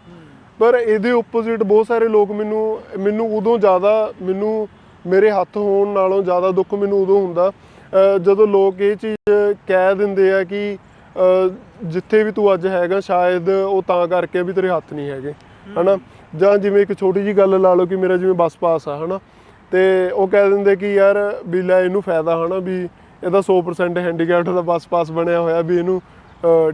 ਪਰ ਇਹਦੇ ਆਪੋਜ਼ਿਟ ਬਹੁਤ ਸਾਰੇ ਲੋਕ ਮੈਨੂੰ ਮੈਨੂੰ ਉਦੋਂ ਜ਼ਿਆਦਾ ਮੈਨੂੰ ਮੇਰੇ ਹੱਥ ਹੋਣ ਨਾਲੋਂ ਜ਼ਿਆਦਾ ਦੁੱਖ ਮੈਨੂੰ ਉਦੋਂ ਹੁੰਦਾ ਜਦੋਂ ਲੋਕ ਇਹ ਚੀਜ਼ ਕਹਿ ਦਿੰਦੇ ਆ ਕਿ ਜਿੱਥੇ ਵੀ ਤੂੰ ਅੱਜ ਹੈਗਾ ਸ਼ਾਇਦ ਉਹ ਤਾਂ ਕਰਕੇ ਵੀ ਤੇਰੇ ਹੱਥ ਨਹੀਂ ਹੈਗੇ ਹਨਾ? ਜਾਂ ਜਿਵੇਂ ਇੱਕ ਛੋਟੀ ਜੀ ਗੱਲ ਲਾ ਲਓ ਕਿ ਮੇਰਾ ਜਿਵੇਂ ਬੱਸ ਪਾਸ ਆ ਹਨਾ? ਤੇ ਉਹ ਕਹਿ ਦਿੰਦੇ ਕਿ ਯਾਰ ਵੀ ਲੈ ਇਹਨੂੰ ਫਾਇਦਾ ਹਨਾ? ਵੀ ਇਹਦਾ 100% ਹੈਂਡੀਕੈਪਟ ਦਾ ਬੱਸ ਪਾਸ ਬਣਿਆ ਹੋਇਆ ਵੀ ਇਹਨੂੰ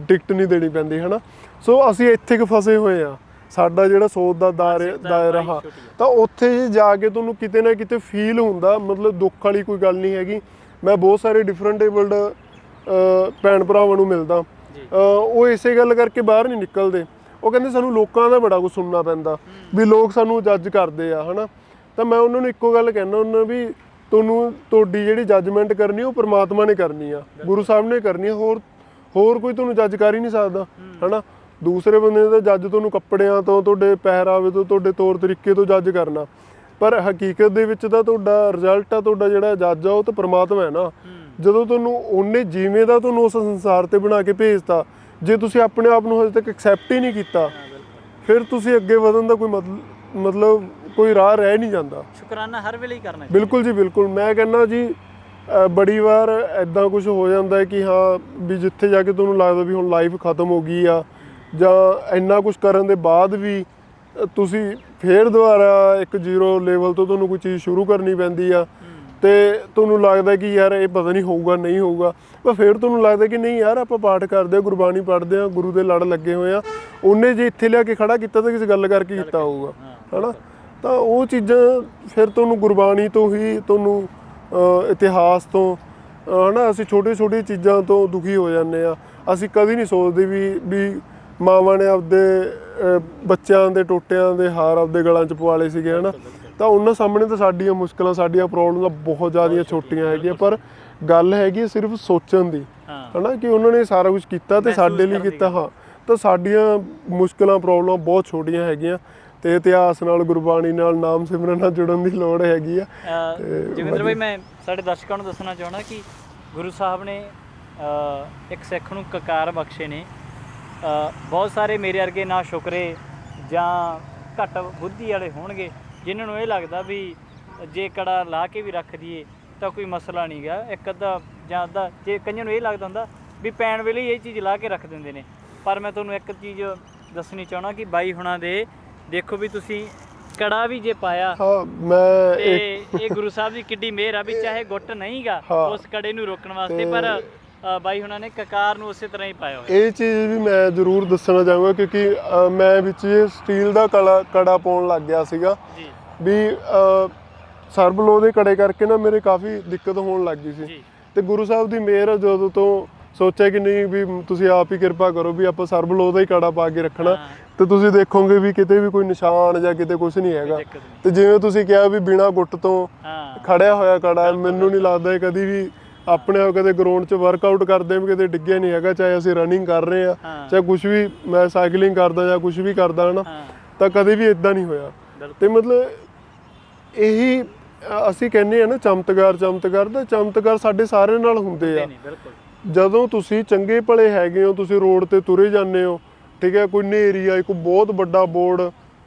ਟਿਕਟ ਨਹੀਂ ਦੇਣੀ ਪੈਂਦੀ ਹਨਾ? ਸੋ ਅਸੀਂ ਇੱਥੇ ਕਿ ਫਸੇ ਹੋਏ ਆ ਸਾਡਾ ਜਿਹੜਾ ਸੋਚ ਦਾ ਦਾਇਰੇ ਹਾਂ। ਤਾਂ ਉੱਥੇ ਜਾ ਕੇ ਤੁਹਾਨੂੰ ਕਿਤੇ ਨਾ ਕਿਤੇ ਫੀਲ ਹੁੰਦਾ ਮਤਲਬ ਦੁੱਖ ਵਾਲੀ ਕੋਈ ਗੱਲ ਨਹੀਂ ਹੈਗੀ। ਮੈਂ ਬਹੁਤ ਸਾਰੇ ਡਿਫਰੈਂਟ ਏਬਲਡ ਭੈਣ ਭਰਾਵਾਂ ਨੂੰ ਮਿਲਦਾ। ਉਹ ਇਸੇ ਗੱਲ ਕਰਕੇ ਬਾਹਰ ਨਹੀਂ ਨਿਕਲਦੇ। ਉਹ ਕਹਿੰਦੇ ਸਾਨੂੰ ਲੋਕਾਂ ਦਾ ਬੜਾ ਕੁਝ ਸੁਣਨਾ ਪੈਂਦਾ ਵੀ ਲੋਕ ਸਾਨੂੰ ਜੱਜ ਕਰਦੇ ਆ ਹਨਾ? ਤਾਂ ਮੈਂ ਉਹਨਾਂ ਨੂੰ ਇੱਕੋ ਗੱਲ ਕਹਿਣਾ ਉਹਨਾਂ ਵੀ ਤੁਹਾਨੂੰ ਤੁਹਾਡੀ ਜਿਹੜੀ ਜੱਜਮੈਂਟ ਕਰਨੀ ਉਹ ਪ੍ਰਮਾਤਮਾ ਨੇ ਕਰਨੀ ਆ। ਗੁਰੂ ਸਾਹਿਬ ਨੇ ਕਰਨੀ ਆ ਹੋਰ ਹੋਰ ਕੋਈ ਤੁਹਾਨੂੰ ਜੱਜ ਕਰ ਹੀ ਨਹੀਂ ਸਕਦਾ ਹਨਾ? ਦੂਸਰੇ ਬੰਦੇ ਦਾ ਜੱਜ ਤੁਹਾਨੂੰ ਕੱਪੜਿਆਂ ਤੋਂ ਤੁਹਾਡੇ ਪਹਿਰਾਵੇ ਤੋਂ ਤੁਹਾਡੇ ਤੌਰ ਤਰੀਕੇ ਤੋਂ ਜੱਜ ਕਰਨਾ। ਪਰ ਹਕੀਕਤ ਦੇ ਵਿੱਚ ਤਾਂ ਤੁਹਾਡਾ ਰਿਜ਼ਲਟ ਆ ਤੁਹਾਡਾ ਜਿਹੜਾ ਜੱਜ ਆ ਉਹ ਤਾਂ ਪ੍ਰਮਾਤਮਾ ਹੈ ਨਾ। ਜਦੋਂ ਤੁਹਾਨੂੰ ਉਹਨੇ ਜਿਵੇਂ ਦਾ ਤੁਹਾਨੂੰ ਉਸ ਸੰਸਾਰ ਤੇ ਬਣਾ ਕੇ ਭੇਜਤਾ ਜੇ ਤੁਸੀਂ ਆਪਣੇ ਆਪ ਨੂੰ ਹਜੇ ਤੱਕ ਐਕਸੈਪਟ ਹੀ ਨਹੀਂ ਕੀਤਾ ਫਿਰ ਤੁਸੀਂ ਅੱਗੇ ਵਧਣ ਦਾ ਕੋਈ ਮਤਲ- ਮਤਲਬ ਕੋਈ ਰਾਹ ਰਹਿ ਨਹੀਂ ਜਾਂਦਾ। ਸ਼ੁਕਰਾਨਾ ਹਰ ਵੇਲੇ ਹੀ ਕਰਨਾ ਚਾਹੀਦਾ। ਬਿਲਕੁਲ ਜੀ ਬਿਲਕੁਲ। ਮੈਂ ਕਹਿੰਦਾ ਜੀ ਬੜੀ ਵਾਰ ਐਦਾਂ ਕੁਝ ਹੋ ਜਾਂਦਾ ਹੈ ਕਿ ਹਾਂ ਵੀ ਜਿੱਥੇ ਜਾ ਕੇ ਤੁਹਾਨੂੰ ਲੱਗਦਾ ਵੀ ਹੁਣ ਲਾਈਫ ਖਤਮ ਹੋ ਗਈ ਆ ਜਾਂ ਇੰਨਾ ਕੁਝ ਕਰਨ ਦੇ ਬਾਅਦ ਵੀ ਤੁਸੀਂ ਫੇਰ ਦੁਬਾਰਾ ਇੱਕ ਜ਼ੀਰੋ ਲੈਵਲ ਤੋਂ ਤੁਹਾਨੂੰ ਕੋਈ ਚੀਜ਼ ਸ਼ੁਰੂ ਕਰਨੀ ਪੈਂਦੀ ਆ। ਤੇ ਤੁਹਾਨੂੰ ਲੱਗਦਾ ਕਿ ਯਾਰ ਇਹ ਪਤਾ ਨਹੀਂ ਹੋਊਗਾ ਨਹੀਂ ਹੋਊਗਾ। ਪਰ ਫਿਰ ਤੁਹਾਨੂੰ ਲੱਗਦਾ ਕਿ ਨਹੀਂ ਯਾਰ ਆਪਾਂ ਪਾਠ ਕਰਦੇ ਆ ਗੁਰਬਾਣੀ ਪੜ੍ਹਦੇ ਆ ਗੁਰੂ ਦੇ ਲੜ ਲੱਗੇ ਹੋਏ ਆ। ਉਹਨੇ ਜੇ ਇੱਥੇ ਲਿਆ ਕੇ ਖੜਾ ਕੀਤਾ ਤਾਂ ਕਿਸੇ ਗੱਲ ਕਰਕੇ ਕੀਤਾ ਹੋਊਗਾ। ਹਨਾ? ਤਾਂ ਉਹ ਚੀਜ਼ਾਂ ਫਿਰ ਤੁਹਾਨੂੰ ਗੁਰਬਾਣੀ ਤੋਂ ਹੀ ਤੁਹਾਨੂੰ ਇਤਿਹਾਸ ਤੋਂ ਹਨਾ ਅਸੀਂ ਛੋਟੀ ਛੋਟੀ ਚੀਜ਼ਾਂ ਤੋਂ ਦੁਖੀ ਹੋ ਜਾਂਦੇ ਆ ਅਸੀਂ ਕਦੀ ਨਹੀਂ ਸੋਚਦੇ ਵੀ ਵੀ ਮਾਵਾਂ ਨੇ ਆਪਦੇ ਬੱਚਿਆਂ ਦੇ ਟੋਟਿਆਂ ਦੇ ਹਾਰ ਆਪਦੇ ਗਲਾਂ 'ਚ ਪਵਾ ਲਏ ਸੀਗੇ ਹਨਾ। ਤਾਂ ਉਹਨਾਂ ਸਾਹਮਣੇ ਤਾਂ ਸਾਡੀਆਂ ਮੁਸ਼ਕਲਾਂ ਸਾਡੀਆਂ ਪ੍ਰੋਬਲਮਾਂ ਬਹੁਤ ਜ਼ਿਆਦੀਆਂ ਛੋਟੀਆਂ ਹੈਗੀਆਂ। ਪਰ ਗੱਲ ਹੈਗੀ ਸਿਰਫ ਸੋਚਣ ਦੀ ਹਨਾ ਕਿ ਉਹਨਾਂ ਨੇ ਸਾਰਾ ਕੁਝ ਕੀਤਾ ਤੇ ਸਾਡੇ ਲਈ ਕੀਤਾ ਹਾਂ। ਤਾਂ ਸਾਡੀਆਂ ਮੁਸ਼ਕਲਾਂ ਪ੍ਰੋਬਲਮਾਂ ਬਹੁਤ ਛੋਟੀਆਂ ਹੈਗੀਆਂ। ਤੇ ਇਤਿਹਾਸ ਨਾਲ ਗੁਰਬਾਣੀ ਨਾਲ ਨਾਮ ਸਿਮਰਨ ਨਾਲ ਜੁੜਨ ਦੀ ਲੋੜ ਹੈਗੀ ਆ। ਜੋਗਿੰਦਰ ਭਾਈ ਮੈਂ ਸਾਡੇ ਦਰਸ਼ਕਾਂ ਨੂੰ ਦੱਸਣਾ ਚਾਹਣਾ ਕਿ ਗੁਰੂ ਸਾਹਿਬ ਨੇ ਇੱਕ ਸਿੱਖ ਨੂੰ ਕਕਾਰ ਬਖਸ਼ੇ ਨੇ। ਬਹੁਤ ਸਾਰੇ ਮੇਰੇ ਵਰਗੇ ਨਾ ਸ਼ੁਕਰੇ ਜਾਂ ਘੱਟ ਬੁੱਧੀ ਵਾਲੇ ਹੋਣਗੇ ਜਿਨ੍ਹਾਂ ਨੂੰ ਇਹ ਲੱਗਦਾ ਵੀ ਜੇ ਕੜਾ ਲਾ ਕੇ ਵੀ ਰੱਖ ਦਈਏ ਤਾਂ ਕੋਈ ਮਸਲਾ ਨਹੀਂ ਗਾ। ਇੱਕ ਅੱਧਾ ਜਾਂ ਅੱਧਾ ਜੇ ਕਈਆਂ ਨੂੰ ਇਹ ਲੱਗਦਾ ਹੁੰਦਾ ਵੀ ਪੈਣ ਵੇਲੇ ਇਹ ਚੀਜ਼ ਲਾ ਕੇ ਰੱਖ ਦਿੰਦੇ ਨੇ। ਪਰ ਮੈਂ ਤੁਹਾਨੂੰ ਇੱਕ ਚੀਜ਼ ਦੱਸਣੀ ਚਾਹਣਾ ਕਿ ਬਾਈ ਹੁਣਾਂ ਦੇ ਦੇਖੋ ਵੀ ਤੁਸੀਂ ਕੜਾ ਵੀ ਜੇ ਪਾਇਆ ਹਾਂ ਮੈਂ ਤੇ ਇੱਕ ਇਹ ਗੁਰੂ ਸਾਹਿਬ ਦੀ ਕਿੱਡੀ ਮਿਹਰ ਆ ਵੀ ਚਾਹੇ ਗੁੱਟ ਨਹੀਂਗਾ ਹਾਂ। ਉਸ ਕੜੇ ਨੂੰ ਰੋਕਣ ਵਾਸਤੇ ਪਰ ਅ, ਬਾਈ ਹੁਣਾਂ ਨੇ ਕਕਾਰ ਨੂੰ ਉਸੇ ਤਰ੍ਹਾਂ ਹੀ ਪਾਇਆ ਹੋਇਆ। ਇਹ ਚੀਜ਼ ਵੀ ਮੈਂ ਜ਼ਰੂਰ ਦੱਸਣਾ ਚਾਹੂੰਗਾ ਕਿਉਂਕਿ ਅ, ਮੈਂ ਵਿੱਚ ਇਹ ਸਟੀਲ ਦਾ ਕੜਾ ਕੜਾ ਪਾਉਣ ਲੱਗ ਗਿਆ ਸੀਗਾ। ਜੀ। ਵੀ ਸਰਬਲੋ ਦੇ ਕੜੇ ਕਰਕੇ ਨਾ ਮੇਰੇ ਕਾਫੀ ਦਿੱਕਤ ਹੋਣ ਲੱਗ ਗਈ ਸੀ। ਜੀ। ਤੇ ਗੁਰੂ ਸਾਹਿਬ ਦੀ ਮਿਹਰ ਆ ਜਦੋਂ ਤੋਂ ਸੋਚਿਆ ਕਿ ਨਹੀਂ ਵੀ ਤੁਸੀਂ ਆਪ ਹੀ ਕਿਰਪਾ ਕਰੋ ਵੀ ਆਪਾਂ ਸਰਬਲੋ ਦਾ ਹੀ ਕੜਾ ਪਾ ਕੇ ਰੱਖਣਾ। ਤੇ ਤੁਸੀਂ ਦੇਖੋਗੇ ਵੀ ਕਿਤੇ ਵੀ ਕੋਈ ਨਿਸ਼ਾਨ ਜਾਂ ਕਿਤੇ ਕੁਝ ਨਹੀਂ ਹੈਗਾ। ਤੇ ਜਿਵੇਂ ਤੁਸੀਂ ਕਿਹਾ ਵੀ ਬਿਨਾ ਗੁੱਟ ਤੋਂ ਖੜਿਆ ਹੋਇਆ ਕੜਾ ਮੈਨੂੰ ਨਹੀਂ ਲੱਗਦਾ ਇਹ ਕਦੀ ਵੀ ਆਪਣੇ ਆਪ ਕਦੇ ਗਰਾਊਂਡ 'ਚ ਵਰਕਆਊਟ ਕਰਦੇ ਵੀ ਕਿਤੇ ਡਿੱਗਿਆ ਨਹੀਂ ਹੈਗਾ ਚਾਹੇ ਅਸੀਂ ਰਨਿੰਗ ਕਰ ਰਹੇ ਆ। ਚਾਹੇ ਕੁਝ ਵੀ ਮੈਂ ਸਾਈਕਲਿੰਗ ਕਰਦਾ ਜਾਂ ਕੁਝ ਵੀ ਕਰਦਾ ਹਨਾ ਤਾਂ ਕਦੇ ਵੀ ਇਦਾਂ ਨਹੀਂ ਹੋਇਆ। ਤੇ ਮਤਲਬ ਇਹੀ ਅਸੀਂ ਕਹਿੰਦੇ ਆ ਨਾ ਚਮਤਕਾਰ ਚਮਤਕਾਰ ਦਾ ਚਮਤਕਾਰ ਸਾਡੇ ਸਾਰਿਆਂ ਨਾਲ ਹੁੰਦੇ ਆ। ਜਦੋਂ ਤੁਸੀਂ ਚੰਗੇ ਭਲੇ ਹੈਗੇ ਹੋ ਤੁਸੀਂ ਰੋਡ ਤੇ ਤੁਰੇ ਜਾਂਦੇ ਹੋ ਠੀਕ ਹੈ ਕੋਈ ਨੇਰੀ ਆਈ ਕੋਈ ਬਹੁਤ ਵੱਡਾ ਬੋਰਡ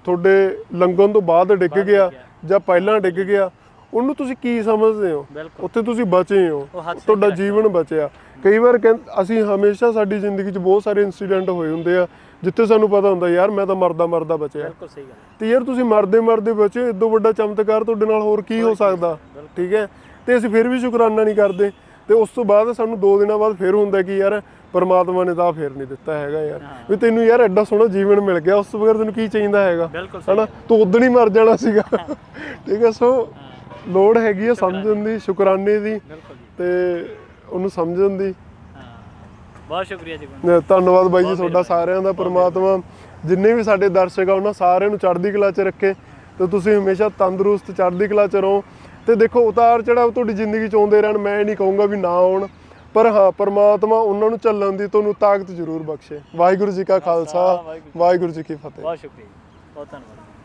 ਤੁਹਾਡੇ ਲੰਘਣ ਤੋਂ ਬਾਅਦ ਡਿੱਗ ਗਿਆ ਜਾਂ ਪਹਿਲਾਂ ਡਿੱਗ ਗਿਆ ਉਹਨੂੰ ਤੁਸੀਂ ਕੀ ਸਮਝਦੇ ਹੋ? ਉੱਥੇ ਤੁਸੀਂ ਬਚੇ ਹੋ। ਤੁਹਾਡਾ ਜੀਵਨ ਬਚਿਆ। ਕਈ ਵਾਰ ਅਸੀਂ ਹਮੇਸ਼ਾ ਸਾਡੀ ਜ਼ਿੰਦਗੀ 'ਚ ਬਹੁਤ ਸਾਰੇ ਇਨਸੀਡੈਂਟ ਹੋਏ ਹੁੰਦੇ ਆ ਜਿੱਥੇ ਸਾਨੂੰ ਪਤਾ ਹੁੰਦਾ ਯਾਰ ਮੈਂ ਤਾਂ ਮਰਦਾ ਮਰਦਾ ਬਚਿਆ। ਬਿਲਕੁਲ ਸਹੀ ਗੱਲ ਤੇ ਯਾਰ ਤੁਸੀਂ ਮਰਦੇ ਮਰਦੇ ਬਚੇ ਇਦੋਂ ਵੱਡਾ ਚਮਤਕਾਰ ਤੁਹਾਡੇ ਨਾਲ ਹੋਰ ਕੀ ਹੋ ਸਕਦਾ? ਠੀਕ ਹੈ? ਤੇ ਅਸੀਂ ਫਿਰ ਵੀ ਸ਼ੁਕਰਾਨਾ ਨਹੀਂ ਕਰਦੇ। ਤੇ ਉਸ ਤੋਂ ਬਾਅਦ ਸਾਨੂੰ 2 ਦਿਨਾਂ ਬਾਅਦ ਫਿਰ ਹੁੰਦਾ ਕਿ ਯਾਰ ਪਰਮਾਤਮਾ ਨੇ ਤਾਂ ਫਿਰ ਨਹੀਂ ਦਿੱਤਾ ਹੈਗਾ ਯਾਰ। ਵੀ ਤੈਨੂੰ ਯਾਰ ਐਡਾ ਸੋਹਣਾ ਜੀਵਨ ਮਿਲ ਗਿਆ ਉਸ ਤੋਂ ਬਗੈਰ ਤੈਨੂੰ ਕੀ ਚਾਹੀਦਾ ਹੈਗਾ? ਹਨਾ? ਤੂੰ ਉਦੋਂ ਹੀ ਮਰ ਜਾਣਾ ਸੀਗਾ। ਠੀਕ ਹੈ ਸੋ ਲੋੜ ਹੈਗੀ ਹੈ ਸਮਝਣ ਦੀ ਸ਼ੁਕਰਾਨੇ ਦੀ ਤੇ ਉਹਨੂੰ ਸਮਝਣ ਦੀ। ਬਹੁਤ ਸ਼ੁਕਰੀਆ ਜੀ ਧੰਨਵਾਦ ਬਾਈ ਜੀ ਤੁਹਾਡਾ ਸਾਰਿਆਂ ਦਾ ਪ੍ਰਮਾਤਮਾ ਜਿੰਨੇ ਵੀ ਸਾਡੇ ਦਰਸ਼ਕ ਆ ਉਹਨਾਂ ਸਾਰਿਆਂ ਨੂੰ ਚੜ੍ਹਦੀ ਕਲਾ 'ਚ ਰੱਖੇ ਤੇ ਤੁਸੀਂ ਹਮੇਸ਼ਾ ਤੰਦਰੁਸਤ ਚੜ੍ਹਦੀ ਕਲਾ 'ਚ ਰਹੋ। ਤੇ ਦੇਖੋ ਉਤਾਰ ਚੜਾਵ ਤੁਹਾਡੀ ਜ਼ਿੰਦਗੀ 'ਚ ਆਉਂਦੇ ਰਹਿਣ ਮੈਂ ਨਹੀਂ ਕਹੂੰਗਾ ਵੀ ਨਾ ਆਉਣ। ਪਰ ਹਾਂ ਪ੍ਰਮਾਤਮਾ ਉਹਨਾਂ ਨੂੰ ਚੱਲਣ ਦੀ ਤੁਹਾਨੂੰ ਤਾਕਤ ਜ਼ਰੂਰ ਬਖਸ਼ੇ। ਵਾਹਿਗੁਰੂ ਜੀ ਕਾ ਖਾਲਸਾ ਵਾਹਿਗੁਰੂ ਜੀ ਕੀ ਫਤਿਹ। ਬਹੁਤ ਸ਼ੁਕਰੀਆ। ਬਹੁਤ ਧੰਨਵਾਦ।